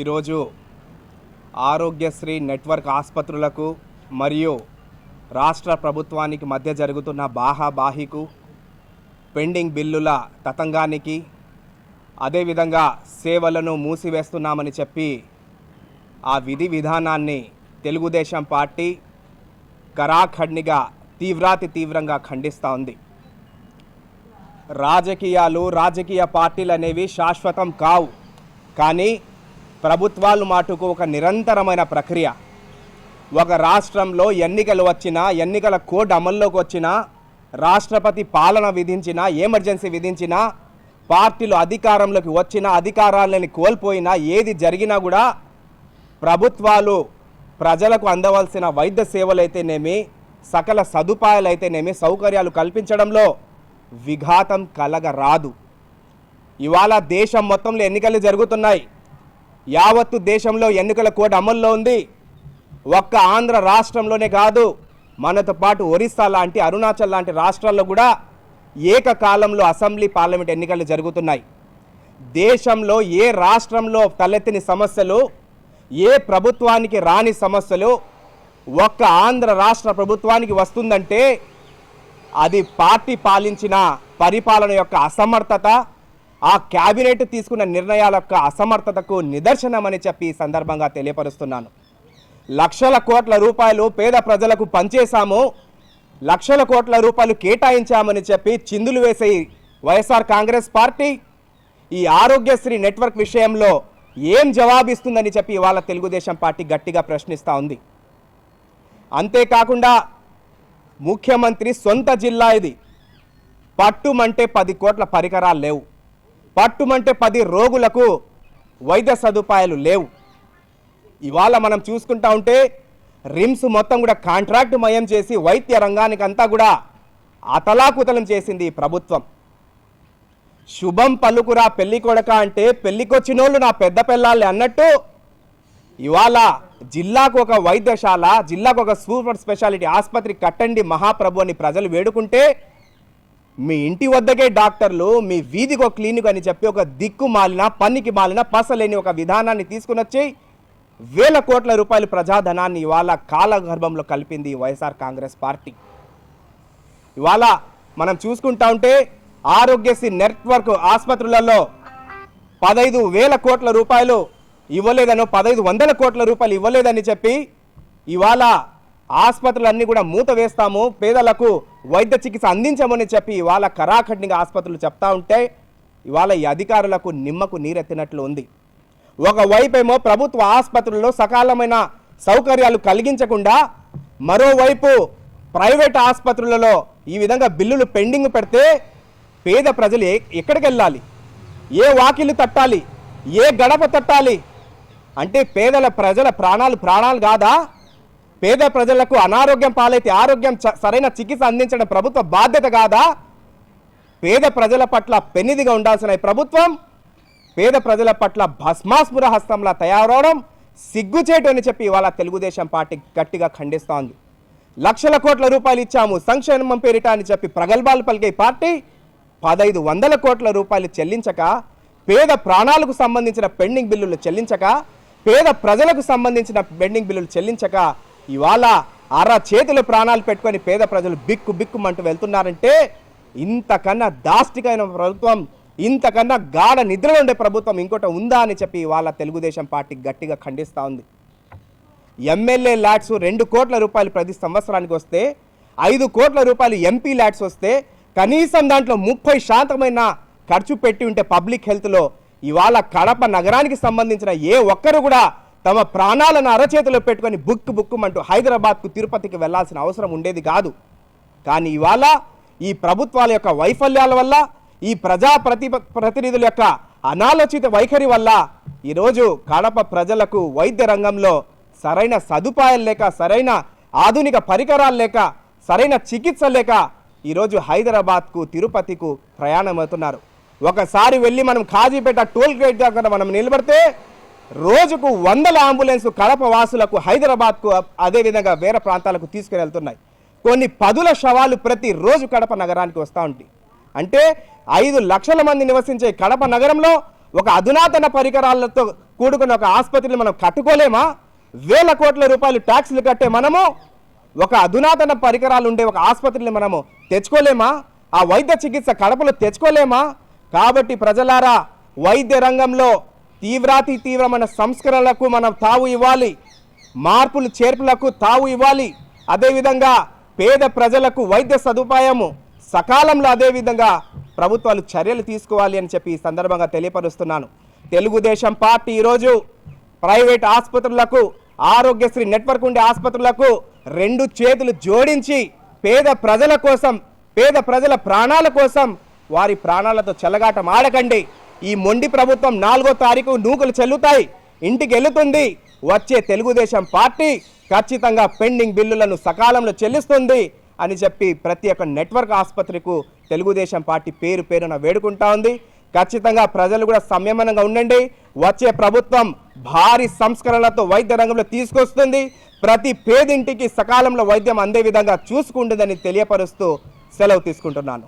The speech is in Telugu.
ఈరోజు ఆరోగ్యశ్రీ నెట్వర్క్ ఆసుపత్రులకు మరియు రాష్ట్ర ప్రభుత్వానికి మధ్య జరుగుతున్న బాహాబాహికు పెండింగ్ బిల్లుల తతంగానికి అదేవిధంగా సేవలను మూసివేస్తున్నామని చెప్పి ఆ విధి విధానాన్ని తెలుగుదేశం పార్టీ కరాఖండిగా తీవ్రాతి తీవ్రంగా ఖండిస్తూ ఉంది. రాజకీయాలు రాజకీయ పార్టీలు అనేవి శాశ్వతం కావు. కానీ ప్రభుత్వాలు మాటుకు ఒక నిరంతరమైన ప్రక్రియ. ఒక రాష్ట్రంలో ఎన్నికలు వచ్చినా ఎన్నికల కోడ్ అమల్లోకి వచ్చినా రాష్ట్రపతి పాలన విధించినా ఎమర్జెన్సీ విధించినా పార్టీలు అధికారంలోకి వచ్చినా అధికారాలని కోల్పోయినా ఏది జరిగినా కూడా ప్రభుత్వాలు ప్రజలకు అందవలసిన వైద్య సేవలైతేనేమి సకల సదుపాయాలైతేనేమి సౌకర్యాలు కల్పించడంలో విఘాతం కలగరాదు. ఇవాళ దేశం మొత్తంలో ఎన్నికలు జరుగుతున్నాయి. యావత్తు దేశంలో ఎన్నికల కోడ్ అమల్లో ఉంది. ఒక్క ఆంధ్ర రాష్ట్రంలోనే కాదు మనతో పాటు ఒరిస్సా లాంటి అరుణాచల్ లాంటి రాష్ట్రాల్లో కూడా ఏకకాలంలో అసెంబ్లీ పార్లమెంట్ ఎన్నికలు జరుగుతున్నాయి. దేశంలో ఏ రాష్ట్రంలో తలెత్తిన సమస్యలు ఏ ప్రభుత్వానికి రాని సమస్యలు ఒక్క ఆంధ్ర రాష్ట్ర ప్రభుత్వానికి వస్తుందంటే అది పార్టీ పాలించిన పరిపాలన యొక్క అసమర్థత ఆ క్యాబినెట్ తీసుకున్న నిర్ణయాల యొక్క అసమర్థతకు నిదర్శనమని చెప్పి ఈ సందర్భంగా తెలియపరుస్తున్నాను. లక్షల కోట్ల రూపాయలు పేద ప్రజలకు పంచేశాము లక్షల కోట్ల రూపాయలు కేటాయించామని చెప్పి చిందులు వేసే వైఎస్ఆర్ కాంగ్రెస్ పార్టీ ఈ ఆరోగ్యశ్రీ నెట్వర్క్ విషయంలో ఏం జవాబిస్తుందని చెప్పి ఇవాళ తెలుగుదేశం పార్టీ గట్టిగా ప్రశ్నిస్తూ ఉంది. అంతేకాకుండా ముఖ్యమంత్రి సొంత జిల్లా ఇది. పట్టుమంటే పది కోట్ల పరికరాలు లేవు. పట్టుమంటే పది రోగులకు వైద్య సదుపాయాలు లేవు. ఇవాళ మనం చూసుకుంటా ఉంటే రిమ్స్ మొత్తం కూడా కాంట్రాక్ట్ మయం చేసి వైద్య రంగానికి అంతా కూడా అతలాకుతలం చేసింది ఈ ప్రభుత్వం. శుభం పలుకురా పెళ్ళి కొడక అంటే పెళ్ళికొచ్చినోళ్ళు నా పెద్ద పిల్లాలి అన్నట్టు ఇవాళ జిల్లాకు ఒక వైద్యశాల జిల్లాకు ఒక సూపర్ స్పెషాలిటీ ఆసుపత్రి కట్టండి మహాప్రభు అని ప్రజలు వేడుకుంటే మీ ఇంటి వద్దకే డాక్టర్లు మీ వీధికి ఒక క్లినిక్ అని చెప్పి ఒక దిక్కు మాలిన పనికి మాలిన పసలేని ఒక విధానాన్ని తీసుకుని వచ్చి వేల కోట్ల రూపాయల ప్రజాధనాన్ని ఇవాళ కాలగర్భంలో కలిపింది వైఎస్ఆర్ కాంగ్రెస్ పార్టీ. ఇవాళ మనం చూసుకుంటా ఉంటే ఆరోగ్యశ్రీ నెట్వర్క్ ఆసుపత్రులలో పదైదు వేల కోట్ల రూపాయలు ఇవ్వలేదనో పదైదు వందల కోట్ల రూపాయలు ఇవ్వలేదని చెప్పి ఇవాళ ఆసుపత్రులన్నీ కూడా మూత వేస్తాము పేదలకు వైద్య చికిత్స అందించమని చెప్పి ఇవాళ కరాఖండిగా ఆసుపత్రులు చెప్తా ఉంటే ఇవాళ ఈ అధికారులకు నిమ్మకు నీరెత్తినట్లు ఉంది. ఒకవైపేమో ప్రభుత్వ ఆసుపత్రుల్లో సకాలమైన సౌకర్యాలు కలిగించకుండా మరోవైపు ప్రైవేట్ ఆసుపత్రులలో ఈ విధంగా బిల్లులు పెండింగ్ పెడితే పేద ప్రజలు ఎక్కడికి వెళ్ళాలి ఏ వాకిలు తట్టాలి? ఏ గడప తట్టాలి? అంటే పేదల ప్రజల ప్రాణాలు ప్రాణాలు కాదా? పేద ప్రజలకు అనారోగ్యం పాలైతే ఆరోగ్యం సరైన చికిత్స అందించడం ప్రభుత్వ బాధ్యత కాదా? పేద ప్రజల పట్ల పెన్నిదిగా ఉండాల్సిన ప్రభుత్వం పేద ప్రజల పట్ల భస్మాస్పుర హస్తంలా తయారవడం సిగ్గుచేటు అని చెప్పి ఇవాళ తెలుగుదేశం పార్టీ గట్టిగా ఖండిస్తోంది. లక్షల కోట్ల రూపాయలు ఇచ్చాము సంక్షేమం పేరిట అని చెప్పి ప్రగల్భాలు పలికే పార్టీ పదైదు వందల కోట్ల రూపాయలు చెల్లించక పేద ప్రాణాలకు సంబంధించిన పెండింగ్ బిల్లులు చెల్లించక పేద ప్రజలకు సంబంధించిన పెండింగ్ బిల్లులు చెల్లించక ఇవాళ అర చేతుల ప్రాణాలు పెట్టుకొని పేద ప్రజలు బిక్కు బిక్కుమంటూ వెళ్తున్నారంటే ఇంతకన్నా దాష్టికైన ప్రభుత్వం ఇంతకన్నా గాఢ నిద్రలో ఉండే ప్రభుత్వం ఇంకోటి ఉందా అని చెప్పి ఇవాళ తెలుగుదేశం పార్టీ గట్టిగా ఖండిస్తూ ఉంది. ఎమ్మెల్యే ల్యాట్స్ రెండు కోట్ల రూపాయలు ప్రతి సంవత్సరానికి వస్తే ఐదు కోట్ల రూపాయలు ఎంపీ ల్యాట్స్ వస్తే కనీసం దాంట్లో ముప్పై శాతమైన ఖర్చు పెట్టి ఉంటే పబ్లిక్ హెల్త్లో ఇవాళ కడప నగరానికి సంబంధించిన ఏ ఒక్కరు కూడా తమ ప్రాణాలను అరచేతిలో పెట్టుకొని బుక్ బుక్కుమంటూ హైదరాబాద్కు తిరుపతికి వెళ్ళాల్సిన అవసరం ఉండేది కాదు. కానీ ఇవాళ ఈ ప్రభుత్వాల యొక్క వైఫల్యాల వల్ల ఈ ప్రజా ప్రతి ప్రతినిధుల యొక్క అనాలోచిత వైఖరి వల్ల ఈరోజు కడప ప్రజలకు వైద్య రంగంలో సరైన సదుపాయాలు లేక సరైన ఆధునిక పరికరాలు లేక సరైన చికిత్స లేక ఈరోజు హైదరాబాద్కు తిరుపతికు ప్రయాణమవుతున్నారు. ఒకసారి వెళ్ళి మనం కాజీపేట టోల్ గేట్ దగ్గర మనం నిలబడితే రోజుకు వందల అంబులెన్స్ కడప వాసులకు హైదరాబాద్కు అదేవిధంగా వేరే ప్రాంతాలకు తీసుకుని వెళ్తున్నాయి కొన్ని పదుల శవాలు ప్రతిరోజు కడప నగరానికి వస్తూ ఉంటాయి అంటే ఐదు లక్షల మంది నివసించే కడప నగరంలో ఒక అధునాతన పరికరాలతో కూడుకున్న ఒక ఆసుపత్రిని మనం కట్టుకోలేమా? వేల కోట్ల రూపాయలు ట్యాక్సులు కట్టే మనము ఒక అధునాతన పరికరాలు ఉండే ఒక ఆసుపత్రిని మనము తెచ్చుకోలేమా? ఆ వైద్య చికిత్స కడపలో తెచ్చుకోలేమా? కాబట్టి ప్రజలారా వైద్య రంగంలో తీవ్రాతి తీవ్రమైన సంస్కరణలకు మనం తావు ఇవ్వాలి. మార్పులు చేర్పులకు తావు ఇవ్వాలి. అదేవిధంగా పేద ప్రజలకు వైద్య సదుపాయము సకాలంలో అదేవిధంగా ప్రభుత్వాలు చర్యలు తీసుకోవాలి అని చెప్పి ఈ సందర్భంగా తెలియపరుస్తున్నాను. తెలుగుదేశం పార్టీ ఈరోజు ప్రైవేట్ ఆసుపత్రులకు ఆరోగ్యశ్రీ నెట్వర్క్ ఉండే ఆసుపత్రులకు రెండు చేతులు జోడించి పేద ప్రజల కోసం పేద ప్రజల ప్రాణాల కోసం వారి ప్రాణాలతో చెలగాటం ఆడకండి. ఈ మొండి ప్రభుత్వం నాలుగో తారీఖు నూకలు చెల్లుతాయి. ఇంటికి వెళుతుంది. వచ్చే తెలుగుదేశం పార్టీ ఖచ్చితంగా పెండింగ్ బిల్లులను సకాలంలో చెల్లిస్తుంది అని చెప్పి ప్రతి ఒక్క నెట్వర్క్ ఆసుపత్రికు తెలుగుదేశం పార్టీ పేరు పేరున వేడుకుంటా ఉంది. ఖచ్చితంగా ప్రజలు కూడా సంయమనంగా ఉండండి. వచ్చే ప్రభుత్వం భారీ సంస్కరణలతో వైద్య రంగంలో తీసుకొస్తుంది. ప్రతి పేదింటికి సకాలంలో వైద్యం అందే విధంగా చూసుకుంటుందని తెలియపరుస్తూ సెలవు తీసుకుంటున్నాను.